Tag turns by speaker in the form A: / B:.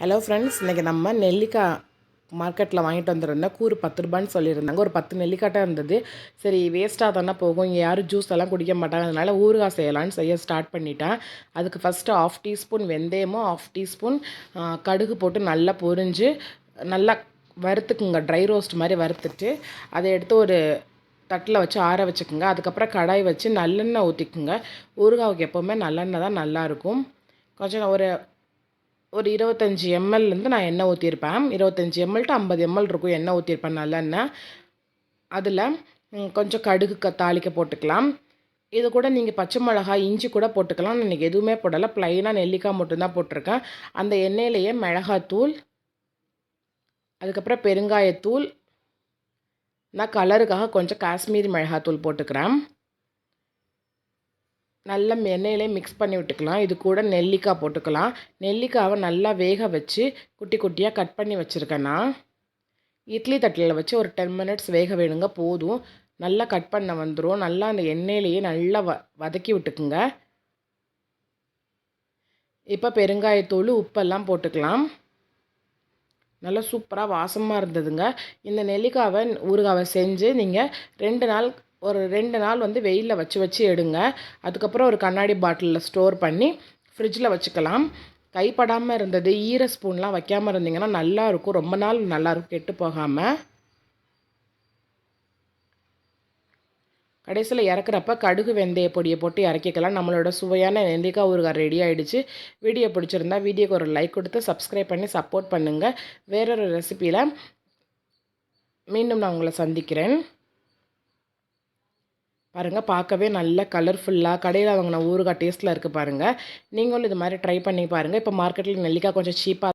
A: Hello friends இன்றைக்கி நம்ம நெல்லிக்காய் மார்க்கெட்டில் வாங்கிட்டு வந்திருந்தேன் கூறு பத்து ரூபான்னு சொல்லியிருந்தாங்க. ஒரு பத்து நெல்லிக்காட்டாக இருந்தது. சரி வேஸ்ட்டாக தானே போகும். இங்கே யாரும் ஜூஸ் எல்லாம் குடிக்க மாட்டாங்க. அதனால் ஊறுகாய் செய்யலான்னு செய்ய ஸ்டார்ட் பண்ணிட்டேன். அதுக்கு ஃபஸ்ட்டு ஆஃப் டீஸ்பூன் வெந்தயமும் ஆஃப் டீஸ்பூன் கடுகு போட்டு நல்லா பொரிஞ்சு நல்லா வறுத்துக்குங்க. ட்ரை ரோஸ்ட் மாதிரி வறுத்துட்டு அதை எடுத்து ஒரு தட்டில் வச்சு ஆற வச்சுக்கோங்க. அதுக்கப்புறம் கடாய் வச்சு நல்லெண்ணெய் ஊற்றிக்குங்க ஊறுகாவுக்கு எப்போவுமே நல்லெண்ணெய் தான் நல்லாயிருக்கும் கொஞ்சம் ஒரு ஒரு இருபத்தஞ்சி எம்எல்லேருந்து நான் எண்ணெய் ஊற்றிருப்பேன் இருபத்தஞ்சி எம்எல் டு ஐம்பது எம்எல் இருக்கும். எண்ணெய் ஊற்றிருப்பேன் நல்லெண்ணெய் அதில் கொஞ்சம் கடுகு க தாளிக்க போட்டுக்கலாம். இது கூட நீங்கள் பச்சை மிளகாய் இஞ்சி கூட போட்டுக்கலாம். இன்றைக்கி எதுவுமே போடலை. ப்ளைனாக நெல்லிக்காய் மட்டும்தான் போட்டிருக்கேன். அந்த எண்ணெயிலேயே மிளகாத்தூள் அதுக்கப்புறம் பெருங்காயத்தூள். நான் கலருக்காக கொஞ்சம் காஷ்மீரி மிளகாத்தூள் போட்டுக்கிறேன். நல்லா எண்ணெயிலே மிக்ஸ் பண்ணி விட்டுக்கலாம். இது கூட நெல்லிக்காய் போட்டுக்கலாம். நெல்லிக்காவை நல்லா வேக வச்சு குட்டி குட்டியாக கட் பண்ணி வச்சுருக்கேன் நான். இட்லி தட்டில் வச்சு ஒரு டென் மினிட்ஸ் வேக வேணுங்க போதும். நல்லா கட் பண்ண வந்துடும் நல்லா அந்த எண்ணெயிலேயே நல்லா வ வதக்கி விட்டுக்குங்க. இப்போ பெருங்காயத்தூள் உப்பெல்லாம் போட்டுக்கலாம். நல்லா சூப்பராக வாசமாக இருந்ததுங்க. இந்த நெல்லிக்காவை ஊறுகாவை செஞ்சு நீங்கள் ரெண்டு நாள் ஒரு ரெண்டு நாள் வந்து வெயிலில் வச்சு வச்சு எடுங்க. அதுக்கப்புறம் ஒரு கண்ணாடி பாட்டிலில் ஸ்டோர் பண்ணி ஃப்ரிட்ஜில் வச்சுக்கலாம். கைப்படாமல் இருந்தது ஈர ஸ்பூன்லாம் வைக்காமல் இருந்தீங்கன்னா நல்லாயிருக்கும் ரொம்ப நாள் நல்லாயிருக்கும் கெட்டு போகாமல் கடைசியில் இறக்குறப்ப கடுகு வெந்தய பொடியை போட்டு இறக்கிக்கலாம். நம்மளோட சுவையான நெல்லிக்காய் ஊறுகாய் ரெடி ஆகிடுச்சு வீடியோ பிடிச்சிருந்தா வீடியோக்கு ஒரு லைக் கொடுத்து சப்ஸ்கிரைப் பண்ணி சப்போர்ட் பண்ணுங்கள் வேறொரு ரெசிப்பியில் மீண்டும் நான் உங்களை சந்திக்கிறேன். பாருங்கள் பார்க்கவே நல்ல கலர்ஃபுல்லாக கடையில் வாங்கின ஊறுகாய் டேஸ்ட்டில் இருக்குது பாருங்கள் நீங்களும் இது மாதிரி ட்ரை பண்ணி பாருங்கள் இப்போ மார்க்கெட்டில் நெல்லிக்காய் கொஞ்சம் சீப்பாக